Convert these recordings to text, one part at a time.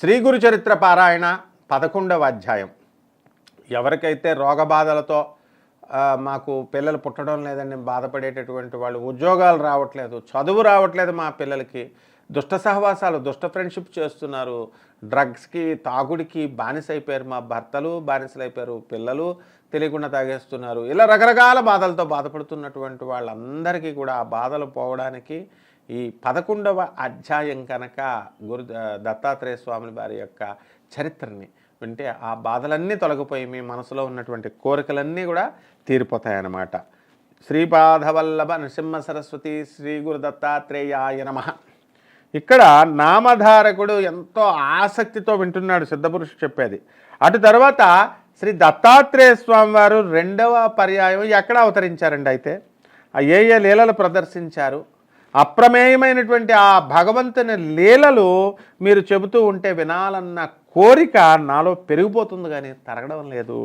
శ్రీ గురు చరిత్ర పారాయణ పదకొండవ అధ్యాయం. ఎవరికైతే రోగబాధలతో మాకు పిల్లలు పుట్టడం లేదని బాధపడేటటువంటి వాళ్ళు ఉద్యోగాలు రావట్లేదు చదువు రావట్లేదు మా పిల్లలకి దుష్ట సహవాసాలు దుష్ట ఫ్రెండ్షిప్ చేస్తున్నారు డ్రగ్స్కి తాగుడికి బానిసైపోయారు మా భర్తలు బానిసలైపోయారు పిల్లలు తెలియకుండా తాగేస్తున్నారు. ఇలా రకరకాల బాధలతో బాధపడుతున్నటువంటి వాళ్ళందరికీ కూడా ఆ బాధలు పోవడానికి ఈ పదకొండవ అధ్యాయం కనుక గురు దత్తాత్రేయ స్వామి వారి యొక్క చరిత్రని వింటే ఆ బాధలన్నీ తొలగిపోయి మీ మనసులో ఉన్నటువంటి కోరికలన్నీ కూడా తీరిపోతాయన్నమాట. శ్రీపాదవల్లభ నృసింహ సరస్వతి శ్రీ గురు దత్తాత్రేయాయ నమ. ఇక్కడ నామధారకుడు ఎంతో ఆసక్తితో వింటున్నాడు సిద్ధపురుషుడు చెప్పేది. అటు తర్వాత శ్రీ దత్తాత్రేయ స్వామి వారు రెండవ పర్యాయం ఎక్కడ అవతరించారండి అయితే? ఆ ఏ ఏ లీలలు ప్రదర్శించారు? అప్రమేయమైనటువంటి ఆ భగవంతుని లీలలు మీరు చెబుతూ ఉంటే వినాలన్న కోరిక నాలో పెరిగిపోతుంది కానీ తరగడం లేదు.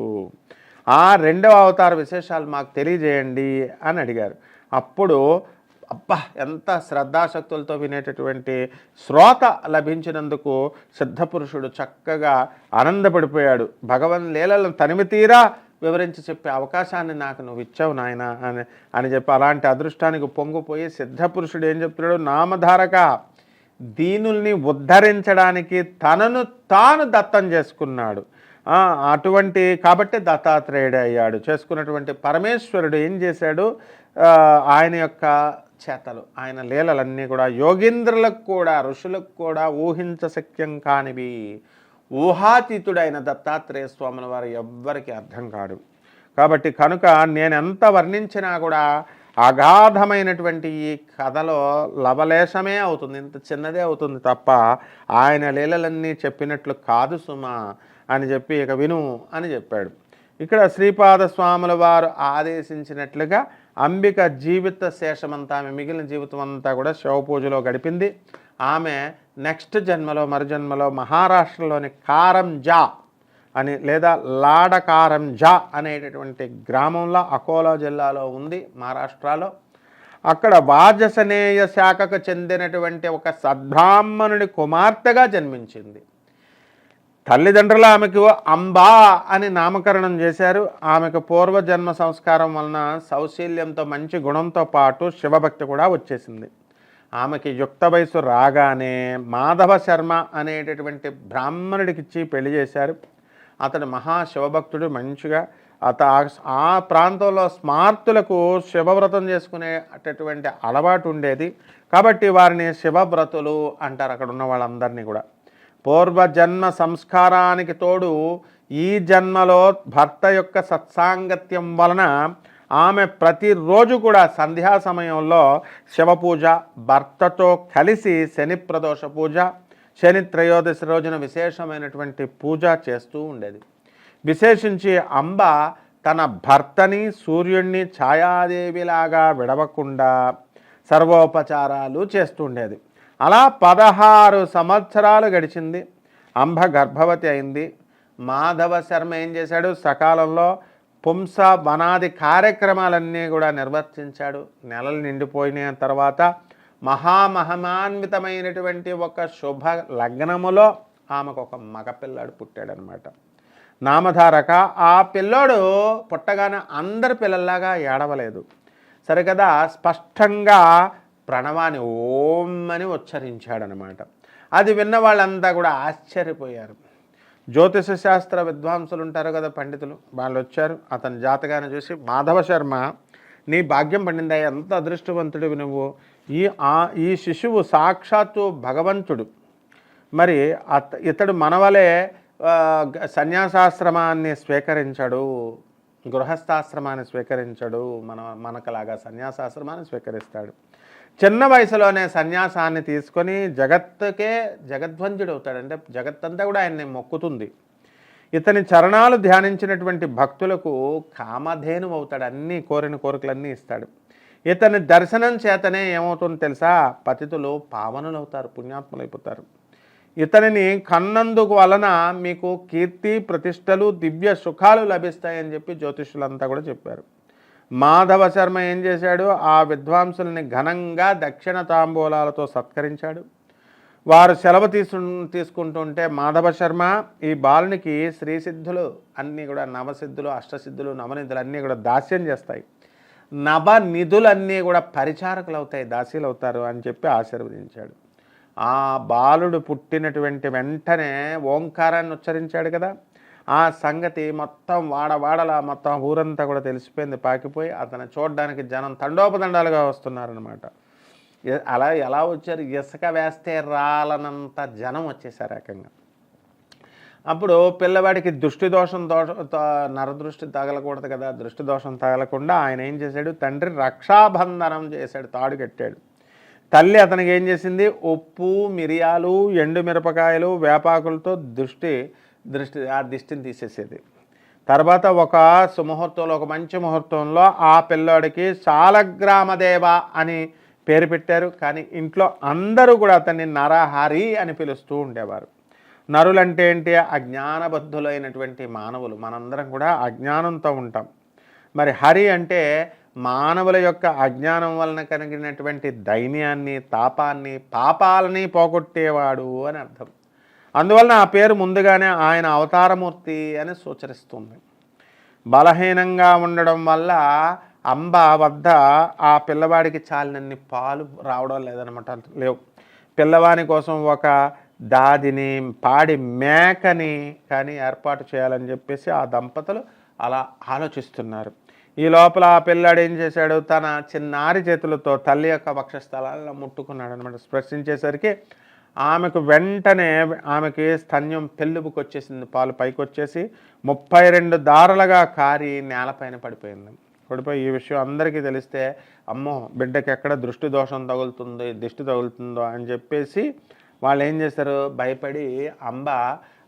ఆ రెండవ అవతార విశేషాలు మాకు తెలియజేయండి అని అడిగారు. అప్పుడు అబ్బా ఎంత శ్రద్ధాశక్తులతో వినేటటువంటి శ్రోత లభించినందుకు సిద్ధపురుషుడు చక్కగా ఆనందపడిపోయాడు. భగవన్ లీలలను తనివి తీరా వివరించి చెప్పే అవకాశాన్ని నాకు నువ్వు ఇచ్చావు నాయన అని అని చెప్పి అలాంటి అదృష్టానికి పొంగిపోయి సిద్ధపురుషుడు ఏం చెప్తున్నాడు? నామధారక దీనుల్ని ఉద్ధరించడానికి తనను తాను దత్తం చేసుకున్నాడు. అటువంటి కాబట్టి దత్తాత్రేయుడు అయ్యాడు. చేసుకున్నటువంటి పరమేశ్వరుడు ఏం చేశాడు? ఆయన యొక్క చేతలు ఆయన లీలలన్నీ కూడా యోగీంద్రులకు కూడా ఋషులకు కూడా ఊహించశక్యం కానివి ఊహాతీతుడైన దత్తాత్రేయ స్వాముల వారు ఎవ్వరికి అర్థం కాడు. కాబట్టి కనుక నేను ఎంత వర్ణించినా కూడా అగాధమైనటువంటి ఈ కథలో లవలేశమే అవుతుంది. ఇంత చిన్నదే అవుతుంది తప్ప ఆయన లీలలన్నీ చెప్పినట్లు కాదు సుమా అని చెప్పి ఇక విను అని చెప్పాడు. ఇక్కడ శ్రీపాద స్వాముల వారు ఆదేశించినట్లుగా అంబిక జీవిత శేషమంతా ఆమె మిగిలిన జీవితం అంతా కూడా శివ పూజలో గడిపింది. ఆమె నెక్స్ట్ జన్మలో మరుజన్మలో మహారాష్ట్రలోని కారంజా అని లేదా లాడకారంజా అనేటటువంటి గ్రామంలో అకోలా జిల్లాలో ఉంది మహారాష్ట్రలో. అక్కడ వాజసనేయ శాఖకు చెందినటువంటి ఒక సద్బ్రాహ్మణుని కుమార్తెగా జన్మించింది. తల్లిదండ్రులు ఆమెకు అంబా అని నామకరణం చేశారు. ఆమెకు పూర్వజన్మ సంస్కారం వలన సౌశీల్యంతో మంచి గుణంతో పాటు శివభక్తి కూడా వచ్చేసింది. ఆమెకి యుక్త వయసు రాగానే మాధవ శర్మ అనేటటువంటి బ్రాహ్మణుడికిచ్చి పెళ్ళి చేశారు. అతడు మహాశివభక్తుడు మంచిగా అత ఆ ప్రాంతంలో స్మార్తులకు శివవ్రతం చేసుకునేటటువంటి అలవాటు ఉండేది. కాబట్టి వారిని శివవ్రతులు అంటారు అక్కడ ఉన్న వాళ్ళందరినీ కూడా. పూర్వజన్మ సంస్కారానికి తోడు ఈ జన్మలో భర్త యొక్క సత్సాంగత్యం వలన ఆమె ప్రతిరోజు కూడా సంధ్యా సమయంలో శివపూజ భర్తతో కలిసి శని ప్రదోష పూజ శని త్రయోదశి రోజున విశేషమైనటువంటి పూజ చేస్తూ ఉండేది. విశేషించి అంబ తన భర్తని సూర్యుణ్ణి ఛాయాదేవిలాగా విడవకుండా సర్వోపచారాలు చేస్తుండేది అలా పదహారు సంవత్సరాలు గడిచింది. అంబ గర్భవతి అయింది. మాధవ శర్మ ఏం చేశాడు? సకాలంలో పుంస వనాది కార్యక్రమాలన్నీ కూడా నిర్వర్తించాడు. నెలలు నిండిపోయిన తర్వాత మహామహమాన్వితమైనటువంటి ఒక శుభ లగ్నములో ఆమెకు ఒక మగపిల్లాడు పుట్టాడనమాట. నామధారక ఆ పిల్లోడు పుట్టగానే అందరి పిల్లల్లాగా ఏడవలేదు. సరికదా స్పష్టంగా ప్రణవాన్ని ఓం అని ఉచ్చరించాడనమాట. అది విన్న వాళ్ళంతా కూడా ఆశ్చర్యపోయారు. జ్యోతిష శాస్త్ర విద్వాంసులు ఉంటారు కదా పండితులు. వాళ్ళు వచ్చారు అతని జాతకాన్ని చూసి మాధవ శర్మ నీ భాగ్యం పండిందా ఎంత అదృష్టవంతుడివి నువ్వు. ఈ ఆ ఈ శిశువు సాక్షాత్తు భగవంతుడు. మరి అత ఇతడు మనవలే సన్యాసాశ్రమాన్ని స్వీకరించడు. గృహస్థాశ్రమాన్ని స్వీకరించడు. మన మనకలాగా సన్యాసాశ్రమాన్ని స్వీకరిస్తాడు. చిన్న వయసులోనే సన్యాసాన్ని తీసుకొని జగత్తుకే జగద్వంజుడు అవుతాడు అంటే జగత్తంతా కూడా ఆయన్ని మొక్కుతుంది. ఇతని చరణాలు ధ్యానించినటువంటి భక్తులకు కామధేను అవుతాడు అన్ని కోరిన కోరికలన్నీ ఇస్తాడు. ఇతని దర్శనం చేతనే ఏమవుతుందో తెలుసా? పతితులు పావనులు అవుతారు ఇతనిని కన్నందుకు వలన మీకు కీర్తి ప్రతిష్టలు దివ్య సుఖాలు లభిస్తాయని చెప్పి జ్యోతిష్యులంతా కూడా చెప్పారు. మాధవ శర్మ ఏం చేశాడు? ఆ విద్వాంసుల్ని ఘనంగా దక్షిణ తాంబూలాలతో సత్కరించాడు. వారు సెలవు తీసు తీసుకుంటుంటే మాధవ శర్మ ఈ బాలునికి శ్రీసిద్ధులు అన్నీ కూడా నవసిద్ధులు అష్టసిద్ధులు నవనిధులు అన్నీ కూడా దాస్యం చేస్తాయి. నవ నిధులన్నీ కూడా పరిచారకులు అవుతాయి దాసీలు అవుతారు అని చెప్పి ఆశీర్వదించాడు. ఆ బాలుడు పుట్టినటువంటి వెంటనే ఓంకారాన్ని ఉచ్చరించాడు కదా. ఆ సంగతి మొత్తం వాడవాడలా మొత్తం ఊరంతా కూడా తెలిసిపోయింది. పాకిపోయి అతను చూడడానికి జనం తండోపదండాలుగా వస్తున్నారనమాట అలా ఎలా వచ్చారు? ఇసుక వేస్తే రాలనంత జనం వచ్చేసారు ఏకంగా. అప్పుడు పిల్లవాడికి దృష్టి దోషం దోష నరదృష్టి తగలకూడదు కదా. దృష్టి దోషం తగలకుండా ఆయన ఏం చేశాడు? తండ్రి రక్షాబంధనం చేశాడు తాడు కట్టాడు. తల్లి అతనికి ఏం చేసింది? ఉప్పు మిరియాలు ఎండు మిరపకాయలు వేపాకులతో దృష్టి దృష్టి ఆ దిష్టిని తీసేసేది. తర్వాత ఒక సుముహూర్తంలో ఒక మంచి ముహూర్తంలో ఆ పిల్లోడికి శాలగ్రామదేవ అని పేరు పెట్టారు. కానీ ఇంట్లో అందరూ కూడా అతన్ని నరహరి అని పిలుస్తూ ఉండేవారు. నరులంటే ఏంటి? అజ్ఞానబద్ధులైనటువంటి మానవులు. మనందరం కూడా అజ్ఞానంతో ఉంటాం. మరి హరి అంటే మానవుల యొక్క అజ్ఞానం వలన కలిగినటువంటి దైన్యాన్ని తాపాన్ని పాపాలని పోగొట్టేవాడు అని అర్థం. అందువలన ఆ పేరు ముందుగానే ఆయన అవతారమూర్తి అని సూచరిస్తుంది. బలహీనంగా ఉండడం వల్ల అంబ వద్ద ఆ పిల్లవాడికి చాలినన్ని పాలు రావడం లేదనమాట లేవు. పిల్లవాని కోసం ఒక దాదిని పాడి మేకని కానీ ఏర్పాటు చేయాలని చెప్పేసి ఆ దంపతులు అలా ఆలోచిస్తున్నారు. ఈ లోపల ఆ పిల్లాడు ఏం చేశాడు? తన చిన్నారి చేతులతో తల్లి యొక్క వక్షస్థలాలను ముట్టుకున్నాడు అనమాట స్పర్శించేసరికి ఆమెకు వెంటనే ఆమెకి స్తన్యం పెళ్ళుబుకి వచ్చేసింది పాలు పైకి వచ్చేసి ముప్పై రెండు దారులుగా కారి నేలపైన పడిపోయింది. పడిపోయి ఈ విషయం అందరికీ తెలిస్తే అమ్మో బిడ్డకి ఎక్కడ దృష్టి దోషం తగులుతుంది దిష్టి తగులుతుందో అని చెప్పేసి వాళ్ళు ఏం చేస్తారు భయపడి అంబ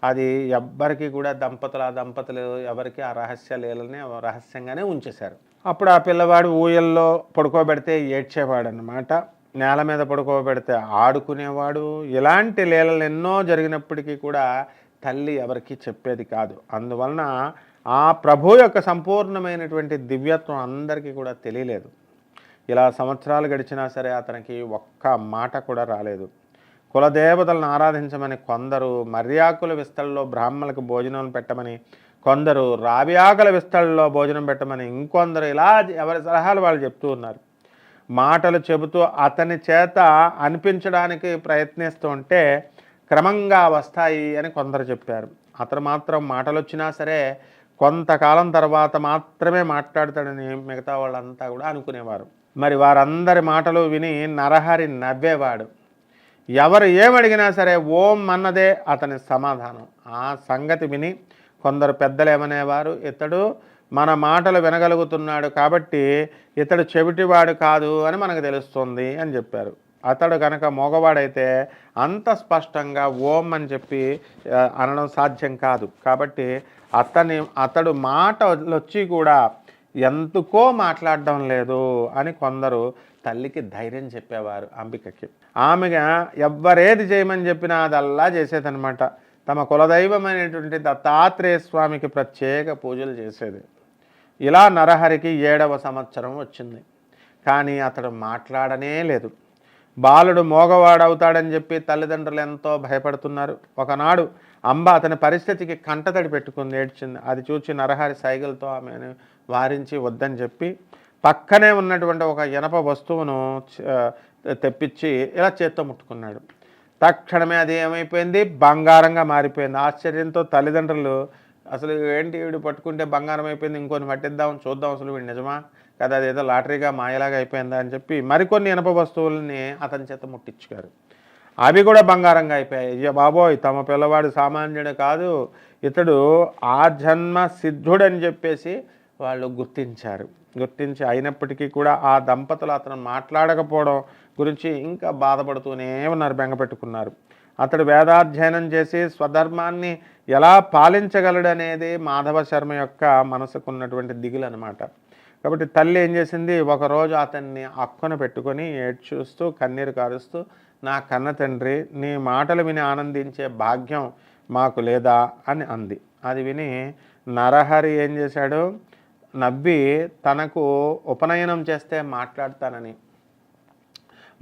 అది ఎవ్వరికి కూడా దంపతులు ఆ దంపతులు ఎవరికి ఆ రహస్య లీలని రహస్యంగానే ఉంచేశారు. అప్పుడు ఆ పిల్లవాడు ఊయల్లో పడుకోబెడితే ఏడ్చేవాడు అనమాట నేల మీద పడుకోబెడితే ఆడుకునేవాడు. ఇలాంటి లీలలు ఎన్నో జరిగినప్పటికీ కూడా తల్లి ఎవరికి చెప్పేది కాదు. అందువలన ఆ ప్రభు యొక్క సంపూర్ణమైనటువంటి దివ్యత్వం అందరికీ కూడా తెలియలేదు. ఇలా సంవత్సరాలు గడిచినా సరే అతనికి ఒక్క మాట కూడా రాలేదు. కులదేవతలను ఆరాధించమని కొందరు మర్యాకుల విస్తళ్ళలో బ్రాహ్మణులకు భోజనం పెట్టమని కొందరు రావ్యాకుల విస్తళ్ళలో భోజనం పెట్టమని ఇంకొందరు ఇలా ఎవరి సలహాలు వాళ్ళు చెప్తూ ఉన్నారు. మాటలు చెబుతూ అతని చేత అనిపించడానికి ప్రయత్నిస్తూ ఉంటే క్రమంగా వస్తాయి అని కొందరు చెప్పారు. అతను మాత్రం మాటలు వచ్చినా సరే కొంతకాలం తర్వాత మాత్రమే మాట్లాడతాడని మిగతా వాళ్ళంతా కూడా అనుకునేవారు. మరి వారందరి మాటలు విని నరహరి నవ్వేవాడు. ఎవరు ఏమడిగినా సరే ఓం అన్నదే అతని సమాధానం. ఆ సంగతి విని కొందరు పెద్దలు ఏమనేవారు ఇతడు మన మాటలు వినగలుగుతున్నాడు కాబట్టి ఇతడు చెవిటివాడు కాదు అని మనకు తెలుస్తుంది అని చెప్పారు. అతడు కనుక మగవాడైతే అంత స్పష్టంగా ఓం అని చెప్పి అనడం సాధ్యం కాదు. కాబట్టి అతని అతడు మాటలు వచ్చి కూడా ఎందుకో మాట్లాడడం లేదు అని కొందరు తల్లికి ధైర్యం చెప్పేవారు అంబికకి. ఆమెగా ఎవ్వరేది చేయమని చెప్పినా అదల్లా చేసేదనమాట తమ కులదైవమైనటువంటి దత్తాత్రేయ స్వామికి ప్రత్యేక పూజలు చేసేది. ఇలా నరహరికి ఏడవ సంవత్సరం వచ్చింది. కానీ అతడు మాట్లాడనే లేదు. బాలుడు మోగవాడవుతాడని చెప్పి తల్లిదండ్రులు ఎంతో భయపడుతున్నారు. ఒకనాడు అంబ అతని పరిస్థితికి కంటతడి పెట్టుకుంది ఏడ్చింది అది చూచి నరహరి సైగలతో ఆమెను వారించి వద్దని చెప్పి పక్కనే ఉన్నటువంటి ఒక ఇనప వస్తువును తెప్పించి ఇలా చేత్తో ముట్టుకున్నాడు. తక్షణమే అది ఏమైపోయింది? బంగారంగా మారిపోయింది. ఆశ్చర్యంతో తల్లిదండ్రులు అసలు ఏంటి వీడు పట్టుకుంటే బంగారం అయిపోయింది ఇంకొని పట్టిద్దాం చూద్దాం అసలు వీడు నిజమా? కదా అదేదో లాటరీగా మాయలాగా అయిపోయిందా అని చెప్పి మరికొన్ని ఇనప వస్తువులని అతని చేత ముట్టించుకారు అవి కూడా బంగారంగా అయిపోయాయి. అయ్య బాబోయ్ తమ పిల్లవాడు సామాన్యుడు కాదు ఇతడు ఆ జన్మ సిద్ధుడని చెప్పేసి వాళ్ళు గుర్తించారు. గుర్తించి అయినప్పటికీ కూడా ఆ దంపతులు అతను మాట్లాడకపోవడం గురించి ఇంకా బాధపడుతూనే ఉన్నారు బెంగపెట్టుకున్నారు అతడు వేదాధ్యయనం చేసి స్వధర్మాన్ని ఎలా పాలించగలడనేది మాధవ శర్మ యొక్క మనసుకున్నటువంటి దిగులు అనమాట కాబట్టి తల్లి ఏం చేసింది? ఒకరోజు అతన్ని అక్కున పెట్టుకొని ఏడ్చూస్తూ కన్నీరు కారుస్తూ నా కన్న తండ్రి నీ మాటలు విని ఆనందించే భాగ్యం మాకు లేదా అని అంది. అది విని నరహరి ఏం చేశాడు? నవ్వి తనకు ఉపనయనం చేస్తే మాట్లాడతానని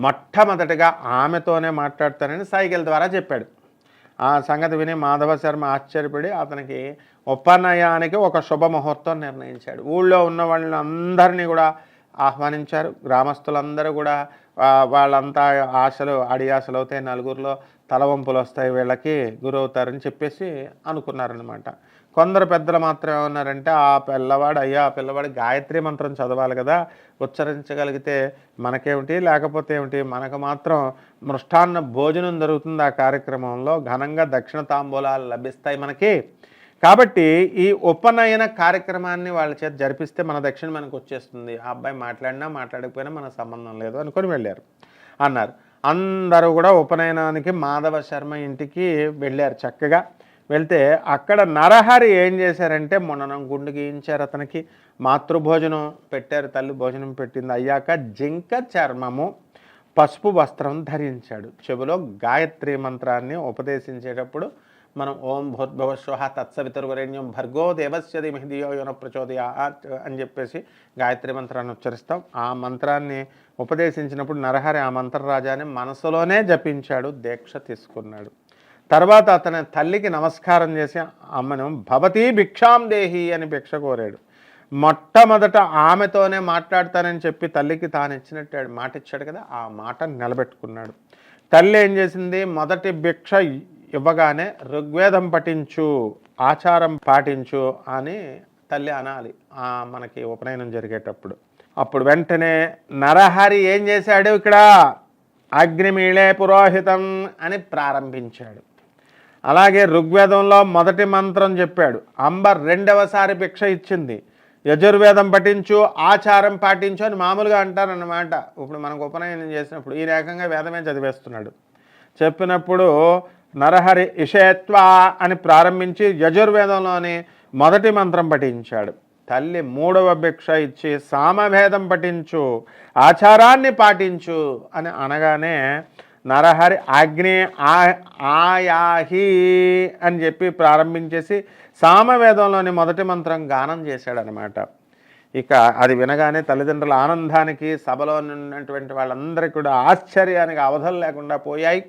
మొట్టమొదటిగా ఆమెతోనే మాట్లాడతానని సైకిల్ ద్వారా చెప్పాడు. ఆ సంగతి విని మాధవ శర్మ ఆశ్చర్యపడి అతనికి ఉపనయానికి ఒక శుభముహూర్తం నిర్ణయించాడు. ఊళ్ళో ఉన్న వాళ్ళని అందరినీ కూడా ఆహ్వానించారు. గ్రామస్తులందరూ కూడా వాళ్ళంతా ఆశలు అడి ఆశలు అవుతాయి. నలుగురిలో తలవంపులు వస్తాయి. వీళ్ళకి గురవుతారని చెప్పేసి అనుకున్నారనమాట కొందరు పెద్దలు మాత్రం ఏమన్నారంటే ఆ పిల్లవాడు అయ్యా ఆ పిల్లవాడు గాయత్రి మంత్రం చదవాలి కదా ఉచ్చరించగలిగితే మనకేమిటి లేకపోతే ఏమిటి? మనకు మాత్రం మృష్టాన్న భోజనం జరుగుతుంది ఆ కార్యక్రమంలో ఘనంగా దక్షిణ తాంబూలాలు లభిస్తాయి మనకి. కాబట్టి ఈ ఉపనయన కార్యక్రమాన్ని వాళ్ళ చేత జరిపిస్తే మన దక్షిణ మనకు వచ్చేస్తుంది. ఆ అబ్బాయి మాట్లాడినా మాట్లాడకపోయినా మన సంబంధం లేదు అనుకొని వెళ్ళారు అన్నారు. అందరూ కూడా ఉపనయనానికి మాధవ శర్మ ఇంటికి వెళ్ళారు చక్కగా. వెళ్తే అక్కడ నరహరి ఏం చేశారంటే మొన్న గుండు గీయించారు అతనికి. మాతృభోజనం పెట్టారు తల్లి భోజనం పెట్టింది. అయ్యాక జింక చర్మము పసుపు వస్త్రం ధరించాడు. చెవిలో గాయత్రి మంత్రాన్ని ఉపదేశించేటప్పుడు మనం ఓం భూర్భువస్వ తత్సవితరువరేణ్యం భర్గో దేవస్య ధీమహి ధియో యోన అని చెప్పేసి గాయత్రి మంత్రాన్ని ఉచ్చరిస్తాం. ఆ మంత్రాన్ని ఉపదేశించినప్పుడు నరహరి ఆ మంత్రరాజాని మనసులోనే జపించాడు దీక్ష తీసుకున్నాడు. తర్వాత అతని తల్లికి నమస్కారం చేసి అమ్మను భవతీ భిక్షాం దేహి అని భిక్ష కోరాడు. మొట్టమొదట ఆమెతోనే మాట్లాడతానని చెప్పి తల్లికి తాను ఇచ్చినట్టు మాట ఇచ్చాడు కదా ఆ మాట నిలబెట్టుకున్నాడు. తల్లి ఏం చేసింది? మొదటి భిక్ష ఇవ్వగానే ఋగ్వేదం పఠించు ఆచారం పాటించు అని తల్లి అనాలి ఆ మనకి ఉపనయనం జరిగేటప్పుడు. అప్పుడు వెంటనే నరహరి ఏం చేశాడు ఇక్కడ? అగ్నిమీళే పురోహితం అని ప్రారంభించాడు. అలాగే ఋగ్వేదంలో మొదటి మంత్రం చెప్పాడు. అంబర్ రెండవసారి భిక్ష ఇచ్చింది. యజుర్వేదం పఠించు ఆచారం పాటించు అని మామూలుగా అంటారన్నమాట. ఇప్పుడు మనకు ఉపనయనం చేసినప్పుడు ఈ రకంగా వేదమే చదివేస్తున్నాడు. చెప్పినప్పుడు నరహరి ఇషేత్వ అని ప్రారంభించి యజుర్వేదంలోని మొదటి మంత్రం పఠించాడు. తల్లి మూడవ భిక్ష ఇచ్చి సామభేదం పఠించు ఆచారాన్ని పాటించు అని అనగానే నరహరి ఆగ్నే ఆ ఆయాహి అని చెప్పి ప్రారంభించేసి సామవేదంలోని మొదటి మంత్రం గానం చేశాడనమాట. ఇక అది వినగానే తల్లిదండ్రుల ఆనందానికి సభలో ఉన్నటువంటి వాళ్ళందరికీ కూడా ఆశ్చర్యానికి అవధలు లేకుండా పోయాయి.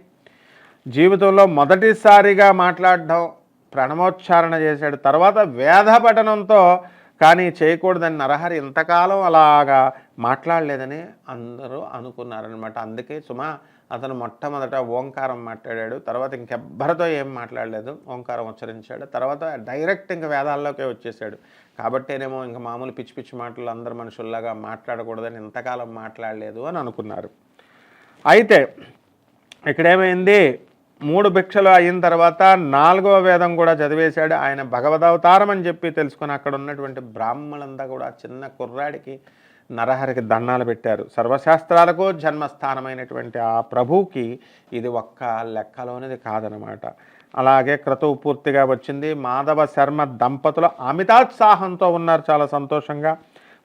జీవితంలో మొదటిసారిగా మాట్లాడడం ప్రణమోచ్చారణ చేశాడు. తర్వాత వేద పఠనంతో కానీ చేయకూడదని నరహరి ఇంతకాలం అలాగా మాట్లాడలేదని అందరూ అనుకున్నారనమాట. అందుకే సుమా అతను మొట్టమొదట ఓంకారం మాట్లాడాడు. తర్వాత ఇంకెవ్వరితో ఏం మాట్లాడలేదు. ఓంకారం ఉచ్చరించాడు. తర్వాత డైరెక్ట్ ఇంక వేదాల్లోకే వచ్చేసాడు. కాబట్టేనేమో ఇంకా మామూలు పిచ్చి పిచ్చి మాటలు అందరు మనుషుల్లాగా మాట్లాడకూడదని ఇంతకాలం మాట్లాడలేదు అని అనుకున్నారు. అయితే ఇక్కడేమైంది? మూడు భిక్షలు అయిన తర్వాత నాలుగవ వేదం కూడా చదివేశాడు. ఆయన భగవదవతారం అని చెప్పి తెలుసుకుని అక్కడ ఉన్నటువంటి బ్రాహ్మణులంతా కూడా చిన్న కుర్రాడికి నరహరికి దండాలు పెట్టారు. సర్వశాస్త్రాలకు జన్మస్థానమైనటువంటి ఆ ప్రభువుకి ఇది ఒక్క లెక్కలోనిది కాదనమాట. అలాగే క్రతువు పూర్తిగా వచ్చింది. మాధవ శర్మ దంపతులు అమితాత్సాహంతో ఉన్నారు చాలా సంతోషంగా.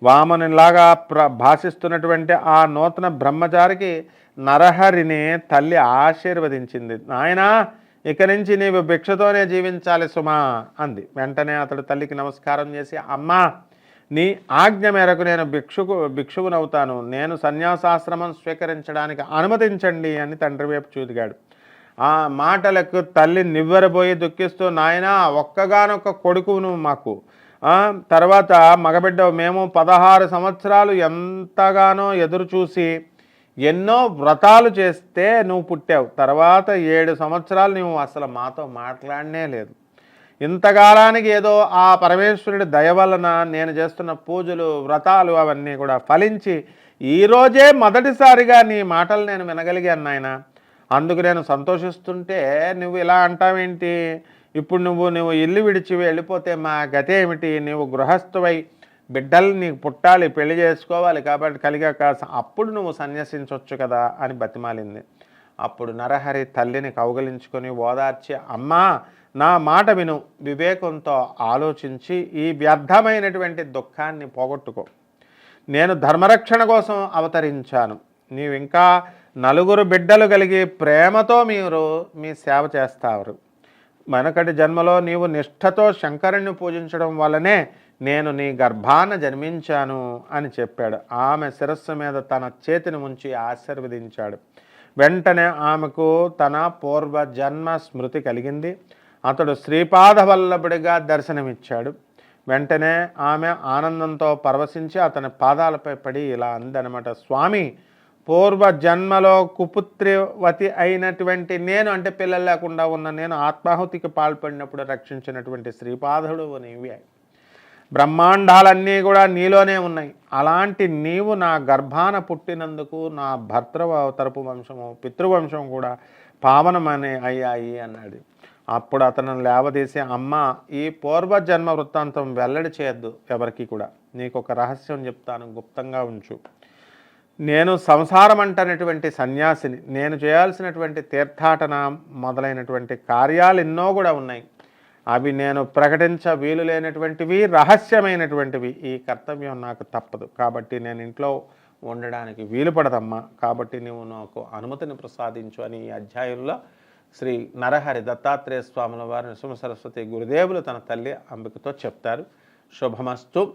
వామనిలాగా ప్ర భాషిస్తున్నటువంటి ఆ నూతన బ్రహ్మచారికి నరహరిని తల్లి ఆశీర్వదించింది. నాయనా ఇక నుంచి నీవు భిక్షతోనే జీవించాలి సుమా అంది. వెంటనే అతడు తల్లికి నమస్కారం చేసి అమ్మా నీ ఆజ్ఞ మేరకు నేను భిక్షుకు భిక్షువునవుతాను. నేను సన్యాసాశ్రమం స్వీకరించడానికి అనుమతించండి అని తండ్రి వైపు చూదిగాడు. ఆ మాటలకు తల్లి నివ్వెరబోయి దుఃఖిస్తూ నాయనా ఒక్కగానొక్క కొడుకు నువ్వు మాకు తర్వాత మగబిడ్డ మేము పదహారు సంవత్సరాలు ఎంతగానో ఎదురు చూసి ఎన్నో వ్రతాలు చేస్తే నువ్వు పుట్టావు. తర్వాత ఏడు సంవత్సరాలు నువ్వు అసలు మాతో మాట్లాడనే లేదు. ఇంతకాలానికి ఏదో ఆ పరమేశ్వరుడి దయ వలన నేను చేస్తున్న పూజలు వ్రతాలు అవన్నీ కూడా ఫలించి ఈరోజే మొదటిసారిగా నీ మాటలు నేను వినగలిగాను నాయన. అందుకు నేను సంతోషిస్తుంటే నువ్వు ఇలా అంటావేంటి? ఇప్పుడు నువ్వు నువ్వు ఇల్లు విడిచి వెళ్ళిపోతే మా గతి ఏమిటి? నువ్వు గృహస్థువై బిడ్డలు నీకు పుట్టాలి పెళ్ళి చేసుకోవాలి కాబట్టి కలిగాక అప్పుడు నువ్వు సన్యసించవచ్చు కదా అని బతిమాలింది. అప్పుడు నరహరి తల్లిని కౌగలించుకొని ఓదార్చి అమ్మా నా మాట విను. వివేకంతో ఆలోచించి ఈ వ్యర్థమైనటువంటి దుఃఖాన్ని పోగొట్టుకో. నేను ధర్మరక్షణ కోసం అవతరించాను. నీవు ఇంకా నలుగురు బిడ్డలు కలిగి ప్రేమతో మీరు మీ సేవ చేస్తారు. మనకటి జన్మలో నీవు నిష్ఠతో శంకరుణ్ణి పూజించడం వల్లనే నేను నీ గర్భాన జన్మించాను అని చెప్పాడు. ఆమె శిరస్సు మీద తన చేతిని ఉంచి ఆశీర్వదించాడు. వెంటనే ఆమెకు తన పూర్వ జన్మ స్మృతి కలిగింది. అతడు శ్రీపాదవల్లభుడిగా దర్శనమిచ్చాడు. వెంటనే ఆమె ఆనందంతో పరవశించి అతని పాదాలపై పడి ఇలా అందనమాట స్వామి పూర్వ జన్మలో కుపుత్రివతి అయినటువంటి నేను అంటే పిల్లలు లేకుండా ఉన్న నేను ఆత్మాహుతికి పాల్పడినప్పుడు రక్షించినటువంటి శ్రీపాదుడు నీవి. బ్రహ్మాండాలన్నీ కూడా నీలోనే ఉన్నాయి. అలాంటి నీవు నా గర్భాన పుట్టినందుకు నా భర్తృ తరపు వంశము పితృవంశం కూడా పావనమనే అయ్యాయి అన్నాడు. అప్పుడు అతను లేవదీసి అమ్మ ఈ పూర్వజన్మ వృత్తాంతం వెల్లడి చేయొద్దు ఎవరికి కూడా. నీకు ఒక రహస్యం చెప్తాను గుప్తంగా ఉంచు. నేను సంసారం అంటనటువంటి సన్యాసిని. నేను చేయాల్సినటువంటి తీర్థాటన మొదలైనటువంటి కార్యాలు ఎన్నో కూడా ఉన్నాయి. అవి నేను ప్రకటించ వీలు లేనటువంటివి రహస్యమైనటువంటివి. ఈ కర్తవ్యం నాకు తప్పదు. కాబట్టి నేను ఇంట్లో ఉండడానికి వీలు పడదమ్మా కాబట్టి నువ్వు నాకు అనుమతిని ప్రసాదించు అని ఈ అధ్యాయంలో శ్రీ నరహరి దత్తాత్రేయ స్వాముల వారిని సుమ సరస్వతి గురుదేవులు తన తల్లి అంబికతో చెప్తారు. శుభమస్తు.